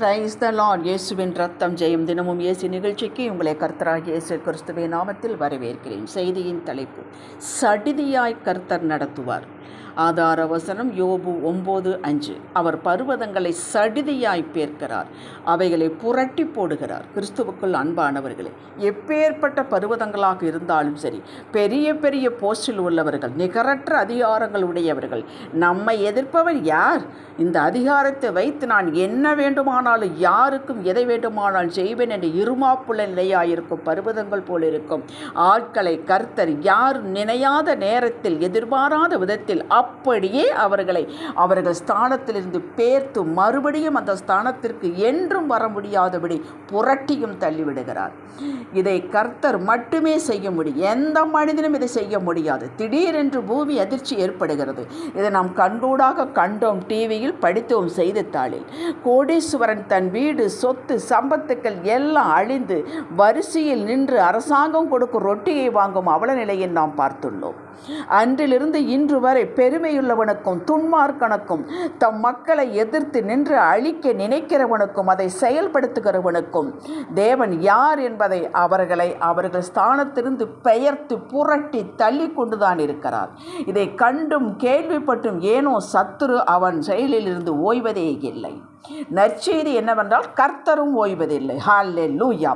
Praise the Lord இயேசுவின் ரத்தம் ஜெயம் தினமும் இயேசு நிகழ்ச்சிக்கு உங்களை கர்த்தராக இயேசு கிறிஸ்துவின் நாமத்தில் வரவேற்கிறேன். செய்தியின் தலைப்பு சடிதியாய் கர்த்தர் நடத்துவார். ஆதார வசனம் யோபு ஒம்பது அஞ்சு. அவர் பர்வதங்களை சடிதியாய் பேர்க்கிறார். அவைகளை புரட்டி போடுகிறார். கிறிஸ்துவுக்குள் அன்பானவர்களே எப்பேற்பட்ட பர்வதங்களாக இருந்தாலும் சரி பெரிய பெரிய போஸ்டில் உள்ளவர்கள் நிகரற்ற அதிகாரங்கள் உடையவர்கள் நம்மை எதிர்ப்பவர் யார்? இந்த அதிகாரத்தை வைத்து நான் என்ன வேண்டுமானாலும் யாருக்கும் எதை வேண்டுமானாலும் செய்வேன் என்று இருமாப்புள்ள நிலையாயிருக்கும் பர்வதங்கள் போல் இருக்கும். ஆட்களை கர்த்தர் யார் நினையாத நேரத்தில் எதிர்பாராத விதத்தில் அப்படியே அவர்களை அவர்கள் ஸ்தானத்திலிருந்து பேர்த்து மறுபடியும் அந்த ஸ்தானத்திற்கு என்றும் வர முடியாதபடி புரட்டியும் தள்ளிவிடுகிறார். இதை கர்த்தர் மட்டுமே செய்ய முடியும். எந்த மனிதனும் இதை செய்ய முடியாது. திடீரென்று பூமி அதிர்ச்சி ஏற்படுகிறது. இதை நாம் கண்கூடாக கண்டோம் டிவியில் படித்தோம் செய்தித்தாளில். கோடீஸ்வரன் தன் வீடு சொத்து சம்பத்துக்கள் எல்லாம் அழிந்து வரிசையில் நின்று அரசாங்கம் கொடுக்கும் ரொட்டியை வாங்கும் அவல நிலையை நாம் பார்த்துள்ளோம். அன்றிலிருந்து இன்று வரை பெருமையுள்ளவனுக்கும் துன்மார்க்கனுக்கும் தம் மக்களை எதிர்த்து நின்று அழிக்க நினைக்கிறவனுக்கும் அதை செயல்படுத்துகிறவனுக்கும் தேவன் யார் என்பதை அவர்களை அவர்கள் ஸ்தானத்திலிருந்து பெயர்த்து புரட்டி தள்ளி கொண்டுதான் இருக்கிறார். இதை கண்டும் கேள்விப்பட்டும் ஏனோ சத்துரு அவன் செயலிலிருந்து ஓய்வதே இல்லை. நற்செய்தி என்னவென்றால் கர்த்தரும் ஓய்வதில்லை. ஹாலே லூயா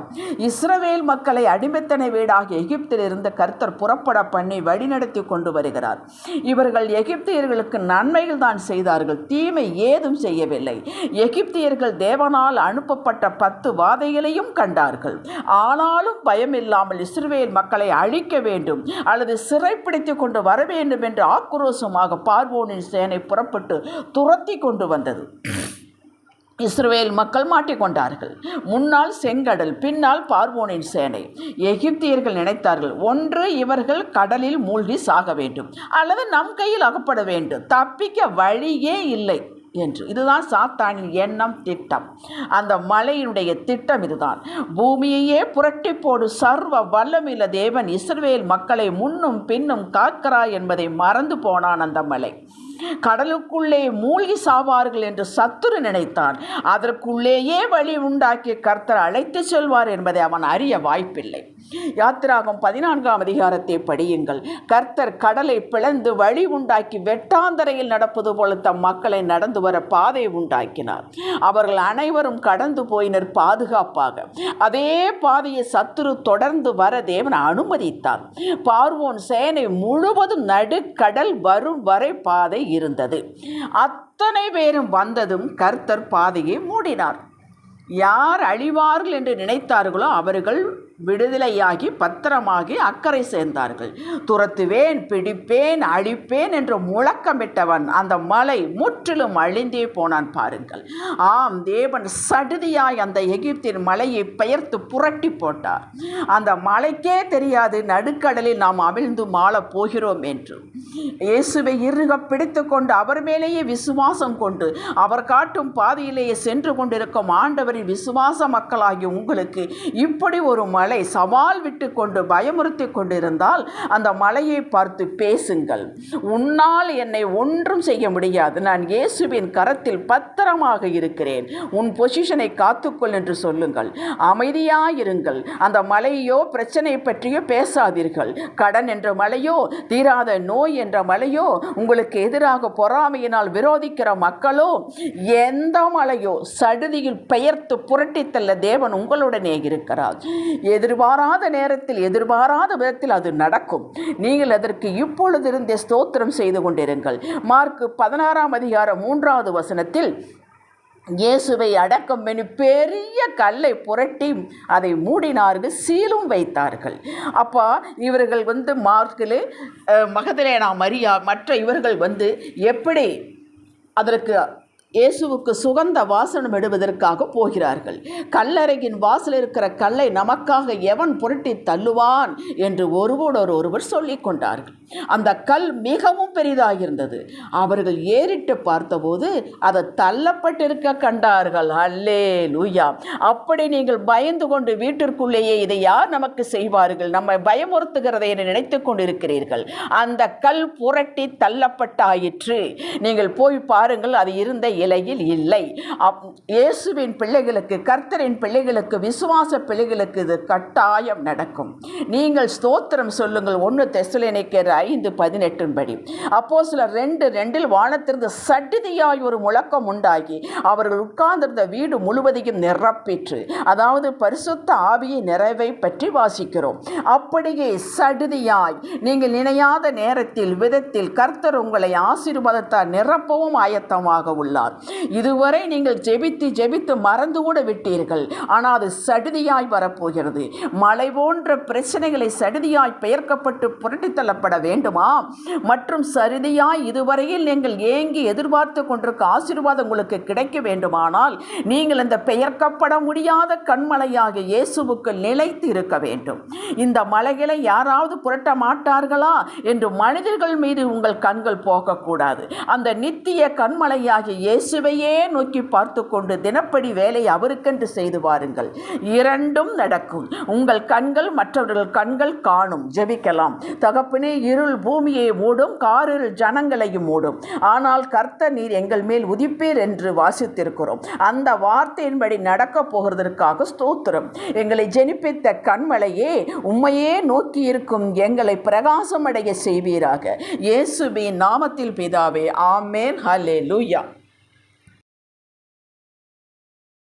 இஸ்ரவேல் மக்களை அடிமைத்தனை வீடாக எகிப்தில் இருந்து கர்த்தர் புறப்பட பண்ணி வழிநடத்தி கொண்டு வருகிறார். இவர்கள் எகிப்தியர்களுக்கு நன்மைகள் தான் செய்தார்கள். தீமை ஏதும் செய்யவில்லை. எகிப்தியர்கள் தேவனால் அனுப்பப்பட்ட பத்து வாதைகளையும் கண்டார்கள். ஆனாலும் பயமில்லாமல் இஸ்ரவேல் மக்களை அழிக்க வேண்டும் அல்லது சிறைப்பிடித்து கொண்டு வர வேண்டும் என்று ஆக்ரோஷமாக பார்வோனின் சேனை புறப்பட்டு துரத்தி கொண்டு வந்தது. இஸ்ரவேல் மக்கள் மாட்டிக்கொண்டார்கள். முன்னால் செங்கடல் பின்னால் பார்வோனின் சேனை. எகிப்தியர்கள் நினைத்தார்கள் ஒன்று இவர்கள் கடலில் மூழ்கி சாக வேண்டும் அல்லது நம் கையில் அகப்பட வேண்டும் தப்பிக்க வழியே இல்லை என்று. இதுதான் சாத்தானின் எண்ணம் திட்டம். அந்த மலையினுடைய திட்டம் இதுதான். பூமியையே புரட்டி போடு சர்வ வல்லமில்ல தேவன் இஸ்ரவேல் மக்களை முன்னும் பின்னும் காக்கிறார் என்பதை மறந்து போனான் அந்த மலை. கடலுக்குள்ளே மூழ்கி சாவார்கள் என்று சத்துரு நினைத்தான். அதற்குள்ளேயே வழி உண்டாக்கி கர்த்தர் அழைத்து செல்வார் என்பதை அவன் அறிய வாய்ப்பில்லை. யாத்திராகம் பதினான்காம் அதிகாரத்தை படியுங்கள். கர்த்தர் கடலை பிளந்து வழி உண்டாக்கி வெட்டாந்தரையில் நடப்பது போல தம் மக்களை நடந்து வர பாதை உண்டாக்கினார். அவர்கள் அனைவரும் கடந்து போயினர் பாதுகாப்பாக. அதே பாதையை சத்துரு தொடர்ந்து வர தேவன் அனுமதித்தார். பார்வோன் சேனை முழுவதும் நடுக்கடல் வரும் வரை பாதை இருந்தது. அத்தனை பேரும் வந்ததும் கர்த்தர் பாதையை மூடினார். யார் அழிவார்கள் என்று நினைத்தார்களோ அவர்கள் விடுதலையாகி பத்திரமாகி அக்கறை சேர்ந்தார்கள். துரத்துவேன் பிடிப்பேன் அழிப்பேன் என்று முழக்கமிட்டவன் அந்த மலை முற்றிலும் அழிந்தே போனான் பாருங்கள். ஆம் தேவன் சடுதியாய் அந்த எகிப்தின் மலையை பெயர்த்து புரட்டி போட்டார். அந்த மலைக்கே தெரியாது நடுக்கடலில் நாம் அவிழ்ந்து மாளப் போகிறோம் என்று. இயேசுவை இருக பிடித்து கொண்டு அவர் மேலேயே விசுவாசம் கொண்டு அவர் காட்டும் பாதையிலேயே சென்று கொண்டிருக்கும் ஆண்டவரின் விசுவாச மக்களாகிய உங்களுக்கு இப்படி ஒரு மலை சவால் விட்டு கொண்டு பயமுறுத்தி கொண்டிருந்தால் அந்த மலையை பார்த்து பேசுங்கள். உன்னால் என்னை ஒன்றும் செய்ய முடியாது. நான் இயேசுவின் கரத்தில் பத்திரமாக இருக்கிறேன். உன் பொசிஷனை காத்துக்கொள் என்று சொல்லுங்கள். அமைதியாயிருங்கள். அந்த மலையோ பிரச்சனை பற்றியோ பேசாதீர்கள். கடன் என்ற மலையோ தீராத நோய் என்ற மலையோ உங்களுக்கு எதிராக பொறாமையினால் விரோதிக்கிற மக்களோ எந்த மலையோ சடுதியில் பெயர்த்து புரட்டித்தள்ள தேவன் உங்களுடனே இருக்கிறார். எதிர்பாராத நேரத்தில் எதிர்பாராத விதத்தில் அது நடக்கும். நீங்கள் அதற்கு இப்பொழுதிருந்தே ஸ்தோத்திரம் செய்து கொண்டிருங்கள். மார்க் பதினாறாம் அதிகாரம் மூன்றாவது வசனத்தில் இயேசுவை அடக்கம் பண்ணி பெரிய கல்லை புரட்டி அதை மூடினார்கள் சீலும் வைத்தார்கள். அப்போ இவர்கள் வந்து மார்க்கில் மகதலேனா மரியா மற்ற இவர்கள் வந்து எப்படி அதற்கு இயேசுவுக்கு சுகந்த வாசனம் எடுவதற்காக போகிறார்கள். கல்லறையின் வாசல் இருக்கிற கல்லை நமக்காக எவன் புரட்டி தள்ளுவான் என்று ஒருவரோடு ஒருவர் சொல்லிக் கொண்டார்கள். அந்த கல் மிகவும் பெரிதாகிருந்தது அவர்கள் ஏறிட்டு பார்த்தபோது அதை தள்ளப்பட்டிருக்க கண்டார்கள். அல்லே லூயா அப்படி நீங்கள் பயந்து கொண்டு வீட்டிற்குள்ளேயே இதை யார் நமக்கு செய்வார்கள்? நம்மை பயமுறுத்துகிறதை என நினைத்து கொண்டிருக்கிறீர்கள். அந்த கல் புரட்டி தள்ளப்பட்டாயிற்று. நீங்கள் போய் பாருங்கள் அது இருந்த நிலையில் இல்லை. அப்- இயேசுவின் பிள்ளைகளுக்கு கர்த்தரின் பிள்ளைகளுக்கு விசுவாச பிள்ளைகளுக்கு இது கட்டாயம் நடக்கும். நீங்கள் ஸ்தோத்திரம் சொல்லுங்கள். ஒன்று தெசுலேனிக்கர் ஐந்து பதினெட்டின் படி. அப்போ சில ரெண்டு ரெண்டில் வானத்திலிருந்து சடிதியாய் ஒரு முழக்கம் உண்டாகி அவர்கள் உட்கார்ந்திருந்த வீடு முழுவதையும் நிரப்பிற்று. அதாவது பரிசுத்த ஆவியை நிறைவை பற்றி வாசிக்கிறோம். அப்படியே சடுதியாய் நீங்கள் நினையாத நேரத்தில் விதத்தில் கர்த்தர் உங்களை ஆசீர்வாதத்தால் நிரப்பவும் ஆயத்தமாக உள்ளார். இதுவரை நீங்கள் ஜெபித்து ஜெபித்து மறந்து கூட விட்டீர்கள். ஆனால் அது சடுதியாய் வரப்போகிறது. மலை போன்ற பிரச்சனைகளை சடுதியாய் பெயர்க்கப்பட்டு புரட்டித்தள்ளப்பட வேண்டுமா? மற்றும் சருதியாய் இதுவரையில் நீங்கள் ஏங்கி எதிர்பார்த்து கொண்டிருக்க ஆசீர்வாதம் உங்களுக்கு கிடைக்க வேண்டுமானால் நீங்கள் இந்த பெயர்க்கப்பட முடியாத கண்மலையாக இயேசுவுக்கு நிலைத்து இருக்க வேண்டும். இந்த மலைகளை யாராவது புரட்ட மாட்டார்களா? என்று மனிதர்கள் மீது உங்கள் கண்கள் போகக்கூடாது. அந்த நித்திய கண்மலையாகிய இயேசுவையே நோக்கி பார்த்து கொண்டு தினப்படி வேலை அவருக்கென்று செய்து வாருங்கள். இரண்டும் நடக்கும். உங்கள் கண்கள் மற்றவர்கள் கண்கள் காணும். ஜெபிக்கலாம். தகப்பனே இருள் பூமியை மூடும். காரிருள் ஜனங்களையும் மூடும். ஆனால் கர்த்த நீர் எங்கள் மேல் உதிப்பீர் என்று வாசித்திருக்கிறோம். அந்த வார்த்தையின்படி நடக்கப் போகிறதற்காக ஸ்தோத்திரம். எங்களை ஜெனிப்பித்த கண்மலையே உம்மையே நோக்கி இருக்கும் எங்களை பிரகாசமடைய செய்வீராக. இயேசுவின் நாமத்தில் பிதாவே ஆமேன். லூயா